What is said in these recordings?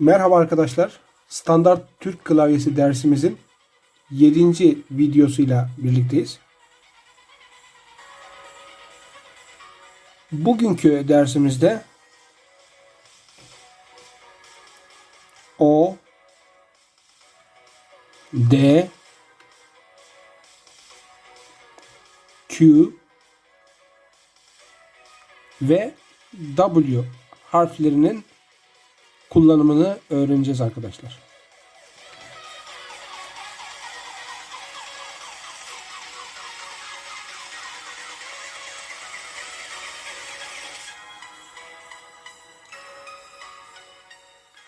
Merhaba arkadaşlar. Standart Türk klavyesi dersimizin 7. videosuyla birlikteyiz. Bugünkü dersimizde O D Q ve W harflerinin kullanımını öğreneceğiz arkadaşlar.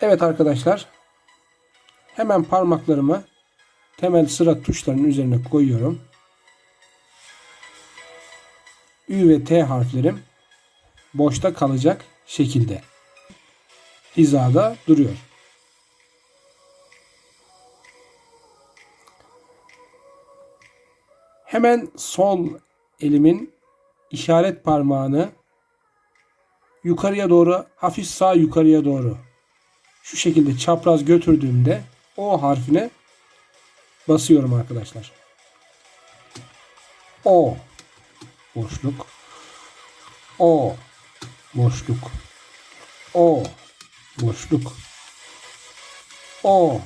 Evet arkadaşlar. Hemen parmaklarımı temel sıra tuşlarının üzerine koyuyorum. Ü ve T harflerim boşta kalacak şekilde hizada duruyor. Hemen sol elimin işaret parmağını yukarıya doğru hafif sağ yukarıya doğru şu şekilde çapraz götürdüğümde O harfine basıyorum arkadaşlar. O boşluk O boşluk O boşluk. O.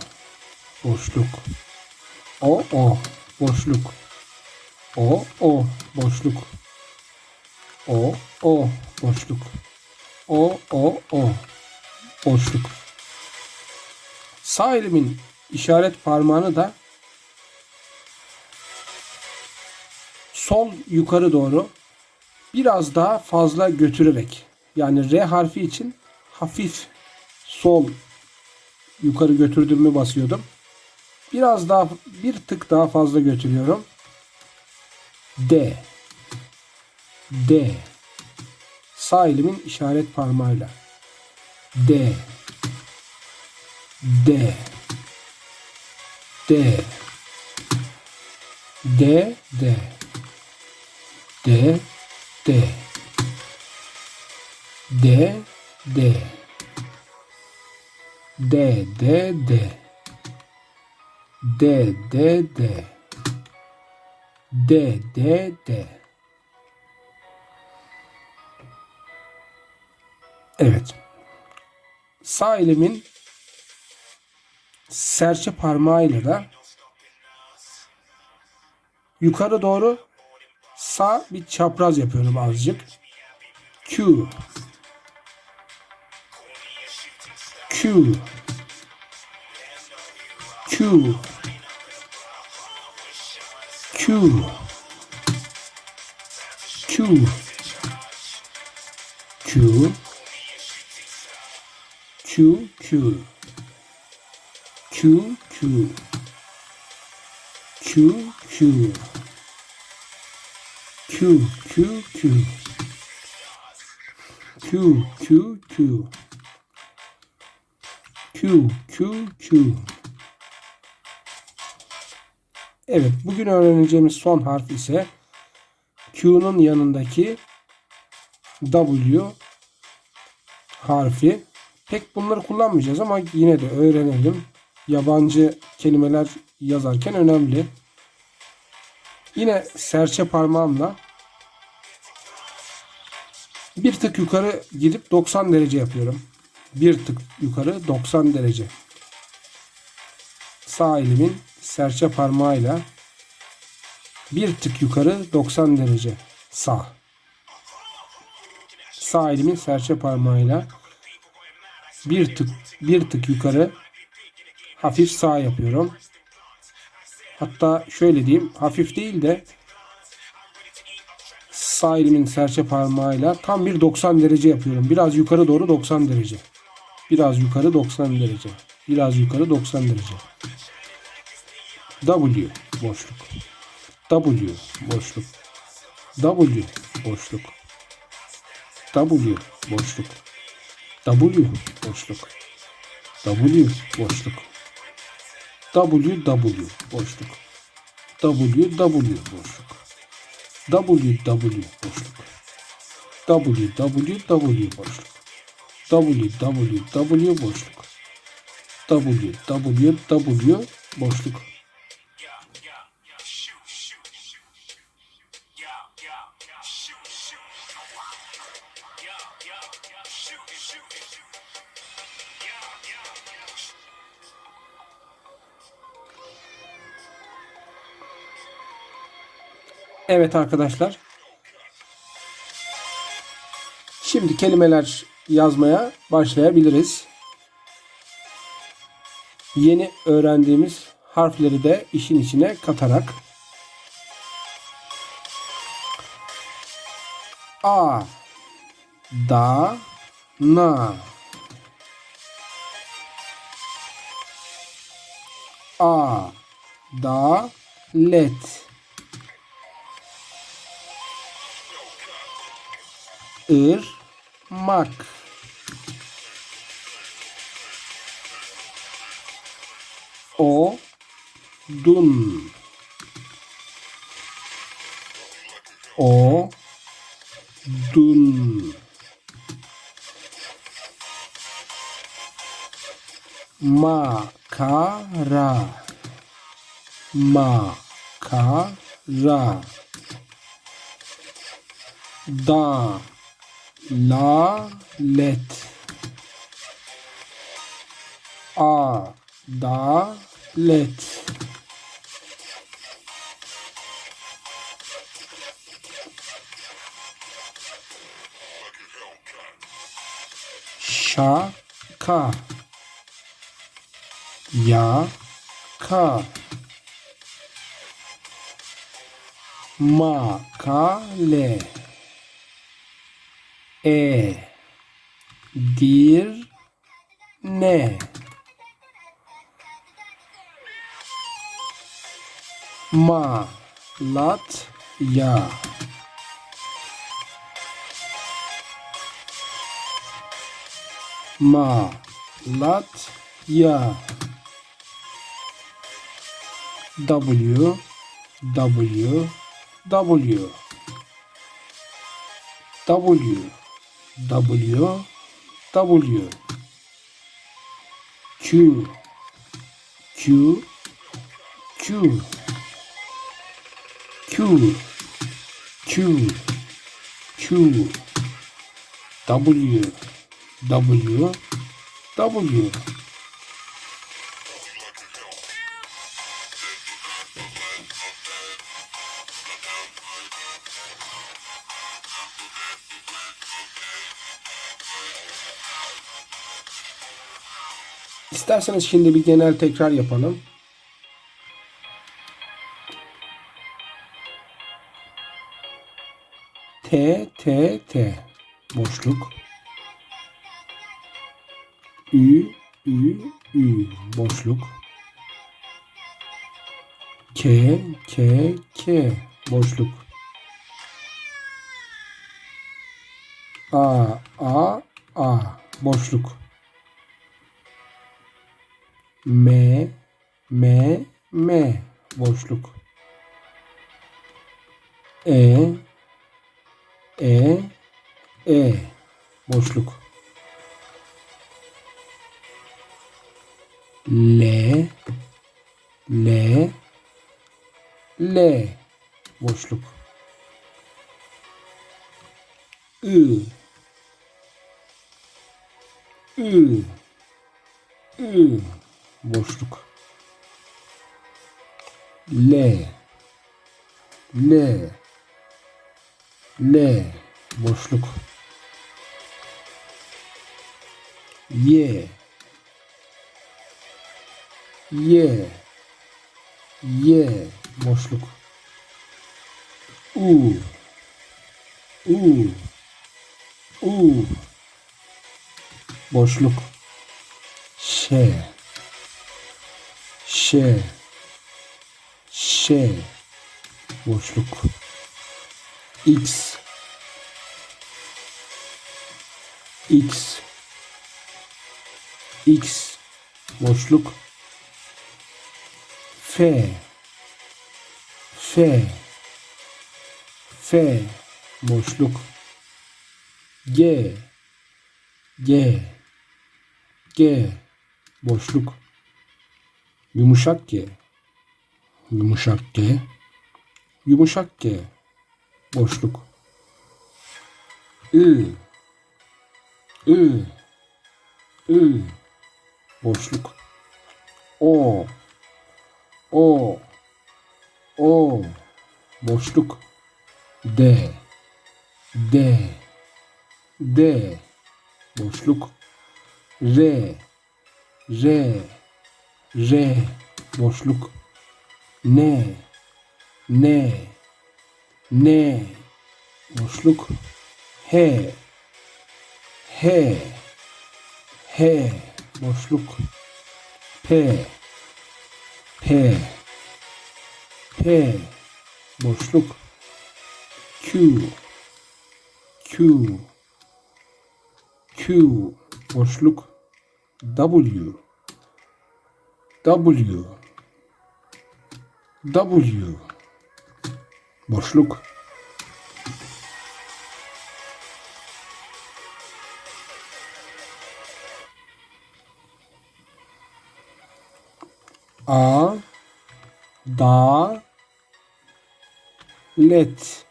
Boşluk. O O. Boşluk. O O. Boşluk. O O. Boşluk. O O O. Boşluk. Sağ elimin işaret parmağını da sol yukarı doğru biraz daha fazla götürerek yani R harfi için hafif sol yukarı götürdüğümü basıyordum. Biraz daha bir tık daha fazla götürüyorum. D. D. Sağ elimin işaret parmağıyla. D. D. D. D. D. D. D. D. D D D D D D D D D D Evet. Sağ elimin serçe parmağıyla da yukarı doğru sağ bir çapraz yapıyorum azıcık. Q Q Q Q Q Q Q Q Q Q Q Q Q Q Q Q Q Q Q Q Q Evet bugün öğreneceğimiz son harf ise Q'nun yanındaki W harfi. Pek bunları kullanmayacağız ama yine de öğrenelim. Yabancı kelimeler yazarken önemli. Yine serçe parmağımla bir tık yukarı gidip 90 derece yapıyorum. Bir tık yukarı 90 derece. Sağ elimin serçe parmağıyla bir tık yukarı 90 derece sağ. Sağ elimin serçe parmağıyla bir tık bir tık yukarı hafif sağ yapıyorum. Hatta şöyle diyeyim hafif değil de sağ elimin serçe parmağıyla tam bir 90 derece yapıyorum. Biraz yukarı doğru 90 derece. Biraz yukarı 90 derece. Biraz yukarı 90 derece. W boşluk. W boşluk. W boşluk. W boşluk. W boşluk. W boşluk. W W boşluk. W W boşluk. W W boşluk. W W W boşluk www boşluk www boşluk Evet arkadaşlar. Şimdi kelimeler yazmaya başlayabiliriz. Yeni öğrendiğimiz harfleri de işin içine katarak. A da na. A da let. Irmak o dun. O dun. Makara. Makara. Da lalet adalet şaka. Yaka makale. E. Dir. Ne ma lat ya. Ma lat ya. W W W. W W W. Q. Q. Q Q. Q. Q. W. W. W. İsterseniz şimdi bir genel tekrar yapalım. T T T boşluk. Ü Ü Ü boşluk. K K K boşluk. A A A boşluk. M M M boşluk. E E E boşluk. L L L boşluk. I I I boşluk. L L L. Boşluk. Y. Y. Y. Boşluk. U. U. U. Boşluk. Ş. Ş. Ş. Boşluk. X. X. X. Boşluk. F. F. F. Boşluk. G. G. G. Boşluk. Yumuşak G. Yumuşak G. Yumuşak G boşluk. I I I boşluk. O. O. O. Boşluk. D. D. D. Boşluk. R. R. R. Boşluk. N. N N boşluk? H. H. H. Boşluk? P. P. P. Boşluk? Q. Q. Q. Boşluk? W. W. W boşluk. A da let.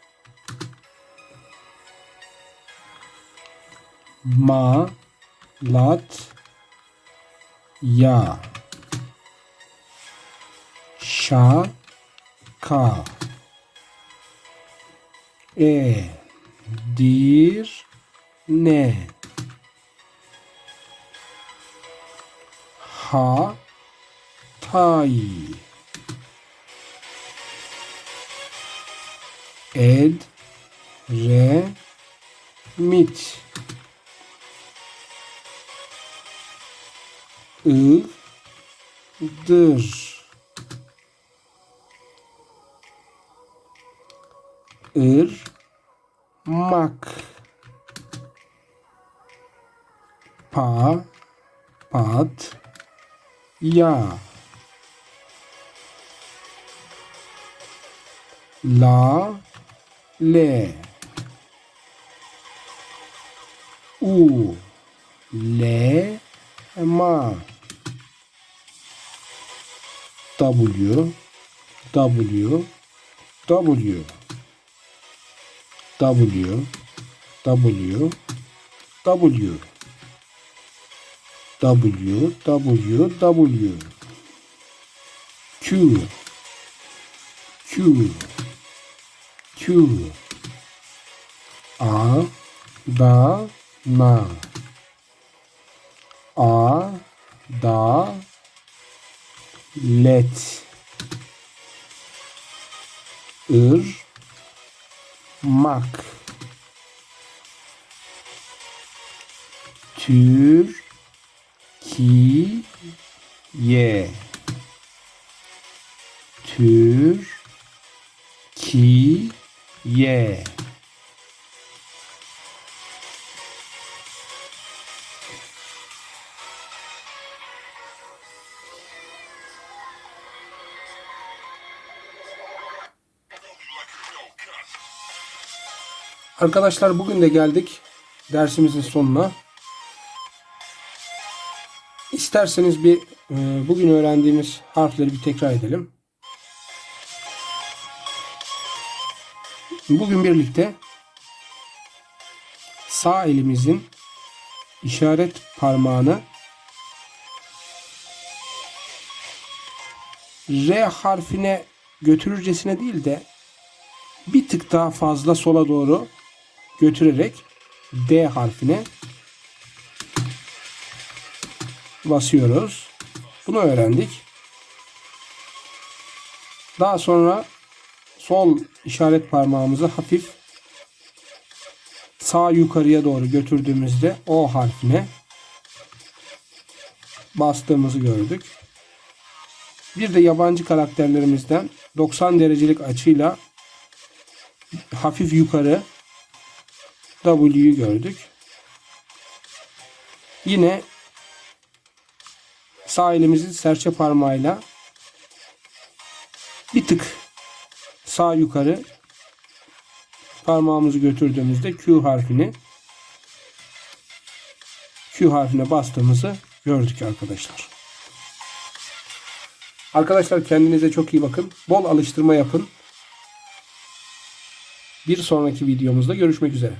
Ma lat ya. Şa ka e dir ne? Ha tay. Ed re mit. I dır ır mak. Pa. Pat. Ya. La. Le. U. Le. Ma. W. W. W W W W. W W Q Q Q. A da na A da let ır mak. Türkiye Türkiye Arkadaşlar bugün de geldik dersimizin sonuna. İsterseniz bir e, bugün öğrendiğimiz harfleri bir tekrar edelim. Bugün birlikte sağ elimizin işaret parmağını R harfine götürürcesine değil de bir tık daha fazla sola doğru götürerek D harfine basıyoruz. Bunu öğrendik. Daha sonra sol işaret parmağımızı hafif sağ yukarıya doğru götürdüğümüzde O harfine bastığımızı gördük. Bir de yabancı karakterlerimizden 90 derecelik açıyla hafif yukarı W'yu gördük. Yine sağ elimizin serçe parmağıyla bir tık sağ yukarı parmağımızı götürdüğümüzde Q harfini Q harfine bastığımızı gördük arkadaşlar. Arkadaşlar kendinize çok iyi bakın. Bol alıştırma yapın. Bir sonraki videomuzda görüşmek üzere.